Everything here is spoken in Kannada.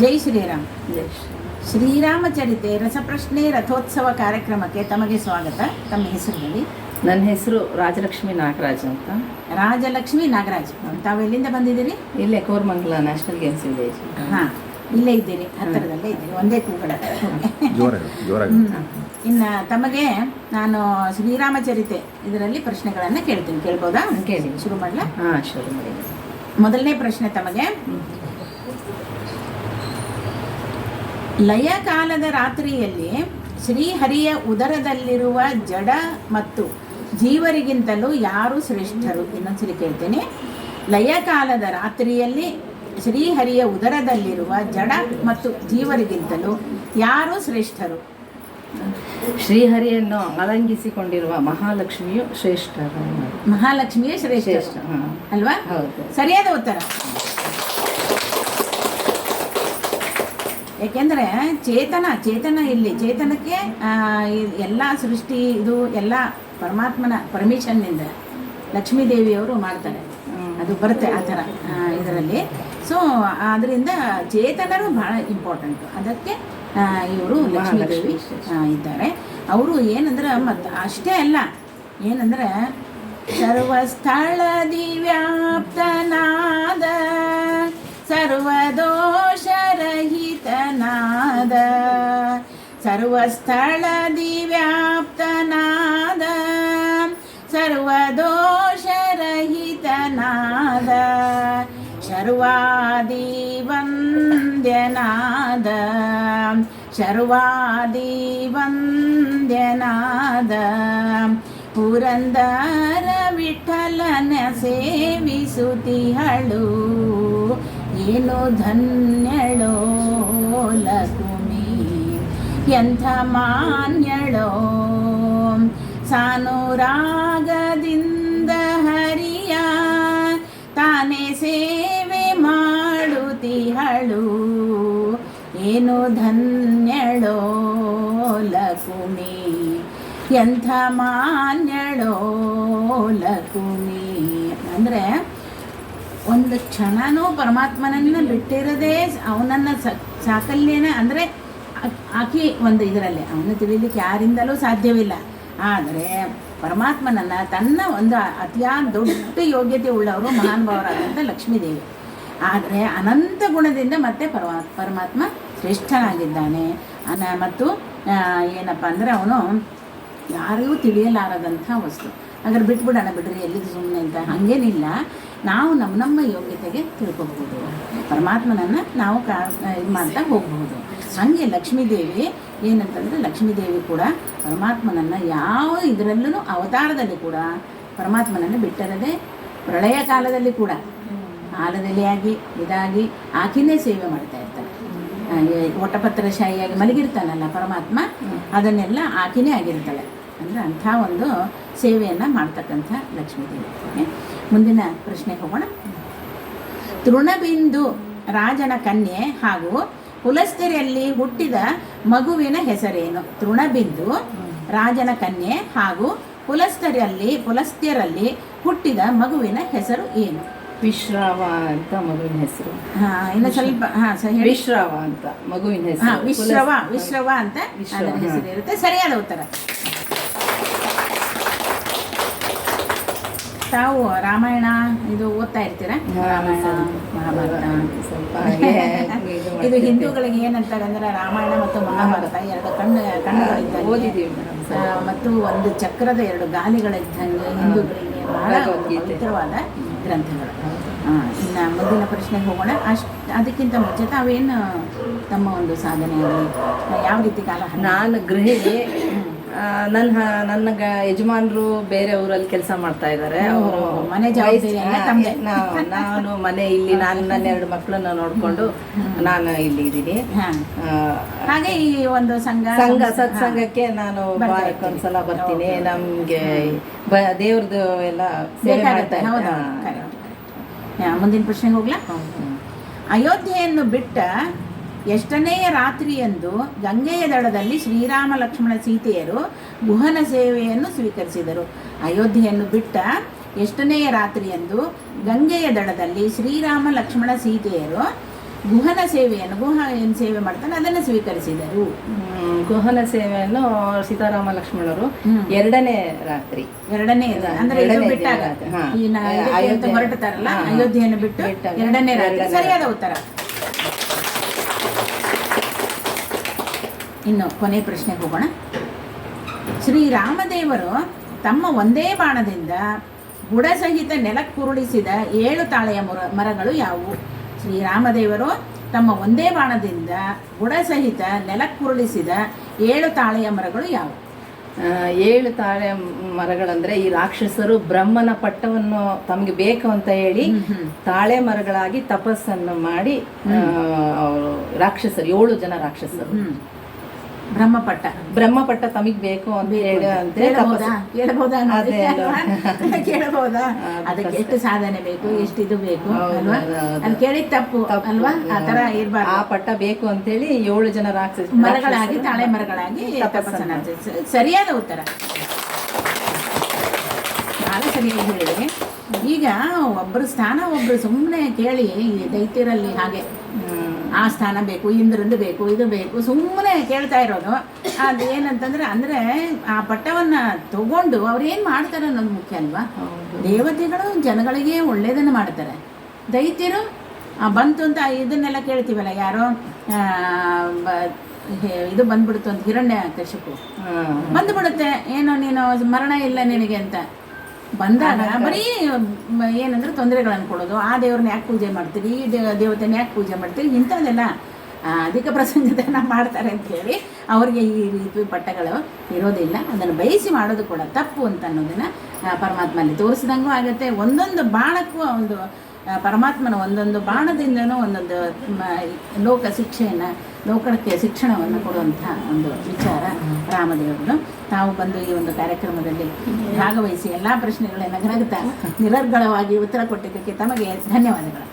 ಜೈ ಶ್ರೀರಾಮ್. ಜೈ ಚರಿತೆ ಶ್ರೀರಾಮಚರಿತೆ ರಸಪ್ರಶ್ನೆ ರಥೋತ್ಸವ ಕಾರ್ಯಕ್ರಮಕ್ಕೆ ತಮಗೆ ಸ್ವಾಗತ. ತಮ್ಮ ಹೆಸರು ಹೇಳಿ ನನ್ನ ಹೆಸರು ರಾಜಲಕ್ಷ್ಮಿ ನಾಗರಾಜ್ ಅಂತ. ರಾಜಲಕ್ಷ್ಮಿ ನಾಗರಾಜ್. ತಾವು ಎಲ್ಲಿಂದ ಬಂದಿದ್ದೀರಿ? ಇಲ್ಲೇ ಕೋರ್ಮಂಗಲ ನ್ಯಾಷನಲ್ ಗೇಮ್ಸ್ ಇದೆ ಹಾಂ ಇಲ್ಲೇ ಇದ್ದೀರಿ ಹತ್ತಿರದಲ್ಲೇ ಇದ್ದೀರಿ ಒಂದೇ ಕೂಗಡ ಜೋರಾಗಿ ಜೋರಾಗಿ ಇನ್ನು ತಮಗೆ ನಾನು ಶ್ರೀರಾಮ ಚರಿತೆ ಇದರಲ್ಲಿ ಪ್ರಶ್ನೆಗಳನ್ನು ಕೇಳ್ತೀನಿ. ಕೇಳ್ಬೋದಾ? ಕೇಳಿ. ಶುರು ಮಾಡಲ? ಹಾಂ ಶುರು ಮಾಡಿ. ಮೊದಲನೇ ಪ್ರಶ್ನೆ ತಮಗೆ ಲಯ ಕಾಲದ ರಾತ್ರಿಯಲ್ಲಿ ಶ್ರೀಹರಿಯ ಉದರದಲ್ಲಿರುವ ಜಡ ಮತ್ತು ಜೀವರಿಗಿಂತಲೂ ಯಾರು ಶ್ರೇಷ್ಠರು ಇನ್ನೊಂದ್ಸರಿ ಕೇಳ್ತೇನೆ. ಲಯಕಾಲದ ರಾತ್ರಿಯಲ್ಲಿ ಶ್ರೀಹರಿಯ ಉದರದಲ್ಲಿರುವ ಜಡ ಮತ್ತು ಜೀವರಿಗಿಂತಲೂ ಯಾರು ಶ್ರೇಷ್ಠರು? ಶ್ರೀಹರಿಯನ್ನು ಅಲಂಗಿಸಿಕೊಂಡಿರುವ ಮಹಾಲಕ್ಷ್ಮಿಯು ಶ್ರೇಷ್ಠರು. ಮಹಾಲಕ್ಷ್ಮಿಯೇ ಶ್ರೇಷ್ಠ ಅಲ್ವಾ? ಹೌದು. ಸರಿಯಾದ ಉತ್ತರ. ಏಕೆಂದರೆ ಚೇತನ ಚೇತನ ಇಲ್ಲಿ. ಚೇತನಕ್ಕೆ ಎಲ್ಲ ಸೃಷ್ಟಿ ಇದು ಎಲ್ಲ ಪರಮಾತ್ಮನ ಪರ್ಮಿಷನ್ನಿಂದ ಲಕ್ಷ್ಮೀದೇವಿಯವರು ಮಾಡ್ತಾರೆ. ಅದು ಬರುತ್ತೆ ಆ ಥರ ಇದರಲ್ಲಿ. ಸೊ ಅದರಿಂದ ಚೇತನರು ಬಹಳ ಇಂಪಾರ್ಟೆಂಟು ಅದಕ್ಕೆ ಇವರು ಲಕ್ಷ್ಮೀ. ದೇವಿ ಇದ್ದಾರೆ. ಅವರು ಏನಂದ್ರೆ ಮತ್ತು ಅಷ್ಟೇ ಅಲ್ಲ ಏನಂದ್ರೆ ಸರ್ವಸ್ಥಳ ವ್ಯಾಪ್ತನಾದ सर्वदोषरहितनाद। सर्वस्थलदिव्याप्तनाद सर्वदोषरहितनाद। शर्वादिवन्द्यनाद शर्वादिवन्द्यनाद शर्वादिवन्द्यनादं शर्वादिवन्द्यनादं पुरन्दरविठलनसेविसुतिहळु ಪುರಂದರ ವಿಠಲನ ಸೇವಿಸುತ್ತಿಹಳು ಏನು ಧನ್ಯಳೋ ಲಕುಮಿ ಎಂಥ ಮಾನ್ಯಳೋ ಸಾನುರಾಗದಿಂದ ಹರಿಯ ತಾನೇ ಸೇವೆ ಮಾಡುತ್ತಿಹಳು ಏನು ಧನ್ಯಳೋ ಲಕುಮಿ ಎಂಥ ಮಾನ್ಯಳೋ ಲಕುಮಿ ಅಂದರೆ ಒಂದು ಕ್ಷಣನೂ ಪರಮಾತ್ಮನನ್ನ ಬಿಟ್ಟಿರದೆ ಅವನನ್ನ ಸಾಕಲ್ಯನ, ಅಂದರೆ ಆಕಿ ಒಂದು ಇದರಲ್ಲಿ. ಅವನು ತಿಳಿಲಿಕ್ಕೆ ಯಾರಿಂದಲೂ ಸಾಧ್ಯವಿಲ್ಲ. ಆದರೆ ಪರಮಾತ್ಮನನ್ನು ತನ್ನ ಒಂದು ಅತಿಯಾದ ದೊಡ್ಡ ಯೋಗ್ಯತೆ ಉಳ್ಳವರು ಮಹಾನುಭಾವರಾದಂಥ ಲಕ್ಷ್ಮೀದೇವಿ. ಆದರೆ ಅನಂತ ಗುಣದಿಂದ ಮತ್ತೆ ಪರಮಾ ಪರಮಾತ್ಮ ಶ್ರೇಷ್ಠನಾಗಿದ್ದಾನೆ. ಅನ, ಮತ್ತು ಏನಪ್ಪ ಅಂದರೆ ಅವನು ಯಾರಿಗೂ ತಿಳಿಯಲಾರದಂಥ ವಸ್ತು. ಹಾಗಾದ್ರೆ ಬಿಟ್ಬಿಡೋಣ ಬಿಡ್ರಿ, ಎಲ್ಲಿದ್ದು ಸುಮ್ಮನೆ ಅಂತ. ಹಾಗೇನಿಲ್ಲ. ನಾವು ನಮ್ಮ ನಮ್ಮ ಯೋಗ್ಯತೆಗೆ ತಿಳ್ಕೊಬಹುದು. ಪರಮಾತ್ಮನನ್ನು ನಾವು ಕಾ ಇದು ಮಾಡ್ತಾ ಹೋಗಬಹುದು. ಹಾಗೆ ಲಕ್ಷ್ಮೀದೇವಿ, ಏನಂತಂದರೆ ಲಕ್ಷ್ಮೀದೇವಿ ಕೂಡ ಪರಮಾತ್ಮನನ್ನು ಯಾವ ಇದರಲ್ಲೂ ಅವತಾರದಲ್ಲಿ ಕೂಡ ಪರಮಾತ್ಮನನ್ನು ಬಿಟ್ಟರದೇ ಪ್ರಳಯ ಕಾಲದಲ್ಲಿ ಕೂಡ ಆಲದೆಲೆಯಾಗಿ ಇದಾಗಿ ಆಕಿನೇ ಸೇವೆ ಮಾಡ್ತಾ ಇರ್ತಾಳೆ. ಒಟ್ಟಪತ್ರ ಶಾಹಿಯಾಗಿ ಮಲಗಿರ್ತಾನಲ್ಲ ಪರಮಾತ್ಮ, ಅದನ್ನೆಲ್ಲ ಆಕಿನೇ ಆಗಿರ್ತಾಳೆ. ಅಂದರೆ ಅಂಥ ಒಂದು ಸೇವೆಯನ್ನು ಮಾಡ್ತಕ್ಕಂಥ ಲಕ್ಷ್ಮೀದೇವಿ? ಮುಂದಿನ ಪ್ರಶ್ನೆ ಹೋಗೋಣ. ತೃಣಬಿಂದು ರಾಜನ ಕನ್ಯೆ ಹಾಗೂ ಹುಲಸ್ತೆರೆಯಲ್ಲಿ ಹುಟ್ಟಿದ ಮಗುವಿನ ಹೆಸರೇನು? ತೃಣಬಿಂದು ರಾಜನ ಕನ್ಯೆ ಹಾಗೂ ಕುಲಸ್ಥರಲ್ಲಿ ಕುಲಸ್ಥ್ಯರಲ್ಲಿ ಹುಟ್ಟಿದ ಮಗುವಿನ ಹೆಸರು ಏನು? ವಿಶ್ರಾವ ಅಂತ ಮಗುವಿನ ಹೆಸರು. ಹಾ ಇನ್ನು ಸ್ವಲ್ಪ ವಿಶ್ರಾವ ಅಂತ ಮಗುವಿನ ಹೆಸರು. ವಿಶ್ರವ ವಿಶ್ರವ ಅಂತ ಹೆಸರು ಇರುತ್ತೆ ಸರಿಯಾದ ಉತ್ತರ. ತಾವು ರಾಮಾಯಣ ಇದು ಓದ್ತಾ ಇರ್ತೀರಾ? ರಾಮಾಯಣ ಮಹಾಭಾರತ. ಇದು ಹಿಂದೂಗಳಿಗೆ ಏನಂತಾರೆ ಅಂದ್ರೆ ರಾಮಾಯಣ ಮತ್ತು ಮಹಾಭಾರತ ಎರಡು ಕಣ್ಣು ಕಣ್ಣುಗಳಿದ್ದಂಗೆ. ಓದಿದೀವಿ ಮತ್ತು ಒಂದು ಚಕ್ರದ ಎರಡು ಗಾಲಿಗಳಿದ್ದಂಗೆ ಹಿಂದೂಗಳಿಗೆ ಬಹಳ. ಪವಿತ್ರವಾದ ಗ್ರಂಥಗಳು. ಇನ್ನು ಮುಂದಿನ ಪ್ರಶ್ನೆಗೆ ಹೋಗೋಣ. ಅಷ್ಟು ಅದಕ್ಕಿಂತ ಮುಂಚೆ ತಾವೇನು ತಮ್ಮ ಒಂದು ಸಾಧನೆ ಯಾವ ರೀತಿ ಕಾಲ ನಾನು ಗೃಹಿಣಿ ನನ್ನ ನನ್ನ ಗ- ಯಜಮಾನ್ರು ಬೇರೆ ಊರಲ್ಲಿ ಕೆಲಸ ಮಾಡ್ತಾ ಇದ್ದಾರೆ ಅವರು ಮನೆ ನಾನು ಮನೆ ಇಲ್ಲಿ ನಾನು ನನ್ನ ಎರಡು ಮಕ್ಕಳನ್ನ ನೋಡ್ಕೊಂಡು ನಾನು ಇಲ್ಲಿ ಇದ್ದೀನಿ. ಹಾಗೆ ಈ ಒಂದು ಸಂಘ ಸಂಘ ಸತ್ಸಂಗಕ್ಕೆ ನಾನು ಒಂದ್ಸಲ. ಬರ್ತೀನಿ. ನಮ್ಗೆ ದೇವ್ರದ್ದು ಎಲ್ಲ ಸೇವೆ ಬೇಕಾಗುತ್ತೆ. ಮಾಡ್ತಾ ಮುಂದಿನ ಪ್ರಶ್ನೆಗೆ ಹೋಗ್ಲಾ. ಅಯೋಧ್ಯೆಯನ್ನು ಬಿಟ್ಟ ಎಷ್ಟನೆಯ ರಾತ್ರಿಯಂದು ಗಂಗೆಯ ದಡದಲ್ಲಿ ಶ್ರೀರಾಮ ಲಕ್ಷ್ಮಣ ಸೀತೆಯರು ಗುಹನ ಸೇವೆಯನ್ನು ಸ್ವೀಕರಿಸಿದರು. ಅಯೋಧ್ಯೆಯನ್ನು ಬಿಟ್ಟ ಎಷ್ಟನೆಯ ರಾತ್ರಿಯಂದು ಗಂಗೆಯ ದಡದಲ್ಲಿ ಶ್ರೀರಾಮ ಲಕ್ಷ್ಮಣ ಸೀತೆಯರು ಗುಹನ ಸೇವೆಯನ್ನು ಗುಹ ಏನು ಸೇವೆ ಮಾಡ್ತಾನೆ ಅದನ್ನು ಸ್ವೀಕರಿಸಿದರು. ಗುಹನ ಸೇವೆಯನ್ನು ಸೀತಾರಾಮ ಲಕ್ಷ್ಮಣರು. ಎರಡನೇ ರಾತ್ರಿ. ಎರಡನೇ ಅಂದ್ರೆ ಬಿಟ್ಟಾಗ ಹೊರಟತಾರಲ್ಲ. ಅಯೋಧ್ಯೆಯನ್ನು ಬಿಟ್ಟು ಎರಡನೇ ರಾತ್ರಿ. ಸರಿಯಾದ ಉತ್ತರ. ಇನ್ನು ಕೊನೆ ಪ್ರಶ್ನೆಗೆ ಹೋಗೋಣ. ಶ್ರೀರಾಮದೇವರು ತಮ್ಮ ಒಂದೇ ಬಾಣದಿಂದ ಬುಡಸಹಿತ ನೆಲಕ್ಕುರುಳಿಸಿದ ಏಳು ತಾಳೆಯ ಮರ ಮರಗಳು ಯಾವುವು? ಶ್ರೀರಾಮದೇವರು ತಮ್ಮ ಒಂದೇ ಬಾಣದಿಂದ ಬುಡಸಹಿತ ನೆಲಕ್ಕುರುಳಿಸಿದ ಏಳು ತಾಳೆಯ ಮರಗಳು ಯಾವುವು? ಏಳು ತಾಳೆ ಮರಗಳಂದ್ರೆ ಈ ರಾಕ್ಷಸರು ಬ್ರಹ್ಮನ ಪಟ್ಟವನ್ನು ತಮಗೆ ಬೇಕು ಅಂತ ಹೇಳಿ ತಾಳೆ ಮರಗಳಾಗಿ ತಪಸ್ಸನ್ನು ಮಾಡಿ ರಾಕ್ಷಸರು ಏಳು ಜನ ರಾಕ್ಷಸರು. ಬ್ರಹ್ಮಪಟ್ಟ. ಬ್ರಹ್ಮಪಟ್ಟ ತಮಗ್ ಬೇಕು ಅಂತ ಕೇಳಬಹುದಾ? ಅದಕ್ಕೆ ಎಷ್ಟು ಸಾಧನೆ ಬೇಕು ಎಷ್ಟು ಇದು ಬೇಕು ಅಲ್ವಾ. ಅಲ್ಲಿ ಕೇಳಿದ ತಪ್ಪು. ಅಲ್ವಾ? ಆ ತರ ಆ ಪಟ್ಟ ಬೇಕು ಅಂತ ಹೇಳಿ ಏಳು ಜನ ರಾಕ್ಷಸ ಮರಗಳಾಗಿ ತಾಳೆ ಮರಗಳಾಗಿ ತಪಸ್ಸನ್ನ ಸರಿಯಾದ ಉತ್ತರ. ಬಹಳ ಸರಿಯಾಗಿ ಹೇಳಿದೆ ಈಗ ಒಬ್ಬರು ಸ್ಥಾನ ಒಬ್ರು ಸುಮ್ಮನೆ ಕೇಳಿ ದೈತ್ಯರಲ್ಲಿ ಹಾಗೆ. ಆ ಸ್ಥಾನ ಬೇಕು ಇಂದ್ರಂದು ಬೇಕು ಇದು ಬೇಕು ಸುಮ್ಮನೆ ಕೇಳ್ತಾ ಇರೋದು. ಅದು ಏನಂತಂದ್ರೆ ಅಂದ್ರೆ ಆ ಪಟ್ಟವನ್ನ ತಗೊಂಡು ಅವ್ರು ಏನ್ ಮಾಡ್ತಾರೆ ಅನ್ನೋದು ಮುಖ್ಯ ಅಲ್ವಾ. ದೇವತೆಗಳು ಜನಗಳಿಗೆ ಒಳ್ಳೇದನ್ನು ಮಾಡ್ತಾರೆ. ದೈತ್ಯರು ಬಂತು ಅಂತ ಇದನ್ನೆಲ್ಲ ಕೇಳ್ತೀವಲ್ಲ ಯಾರೋ ಇದು ಬಂದ್ಬಿಡ್ತು ಅಂತ ಹಿರಣ್ಯ ಕಶಿಪು ಬಂದ್ಬಿಡುತ್ತೆ ಏನೋ ನೀನು ಮರಣ ಇಲ್ಲ ನಿನಗೆ? ಅಂತ. ಬಂದಾಗ ಬರೀ ಏನಂದ್ರೆ ತೊಂದರೆಗಳನ್ನು ಕೊಡೋದು. ಆ ದೇವ್ರನ್ನ ಯಾಕೆ ಪೂಜೆ ಮಾಡ್ತೀರಿ? ಈ ದೇವ ದೇವತೆನ ಯಾಕೆ ಪೂಜೆ ಮಾಡ್ತೀರಿ? ಇಂಥದ್ದೆಲ್ಲ ಅಧಿಕ ಪ್ರಸಂಗದನ್ನ ಮಾಡ್ತಾರೆ ಅಂತ ಹೇಳಿ ಅವರಿಗೆ ಈ ರೀತಿ ಪಟ್ಟಗಳು ಇರೋದಿಲ್ಲ. ಅದನ್ನು ಬಯಸಿ ಮಾಡೋದು ಕೂಡ ತಪ್ಪು ಅಂತ ಅನ್ನೋದನ್ನ ಪರಮಾತ್ಮನಲ್ಲಿ ಪರಮಾತ್ಮಲ್ಲಿ ತೋರಿಸಿದಂಗೂ ಆಗುತ್ತೆ. ಒಂದೊಂದು ಬಾಣಕ್ಕೂ ಒಂದು ಪರಮಾತ್ಮನ ಒಂದೊಂದು ಬಾಣದಿಂದನೂ ಒಂದೊಂದು ಲೋಕ ಶಿಕ್ಷೆಯನ್ನು ಲೋಕಕ್ಕೆ ಶಿಕ್ಷಣವನ್ನು ಕೊಡುವಂತಹ ಒಂದು ವಿಚಾರ ರಾಮದೇವರು. ತಾವು ಬಂದು ಈ ಒಂದು ಕಾರ್ಯಕ್ರಮದಲ್ಲಿ ಭಾಗವಹಿಸಿ ಎಲ್ಲ ಪ್ರಶ್ನೆಗಳನ್ನು ನಗನಗುತ್ತಾ ನಿರರ್ಗಳವಾಗಿ ಉತ್ತರ ಕೊಟ್ಟಿದ್ದಕ್ಕೆ ತಮಗೆ ಧನ್ಯವಾದಗಳು.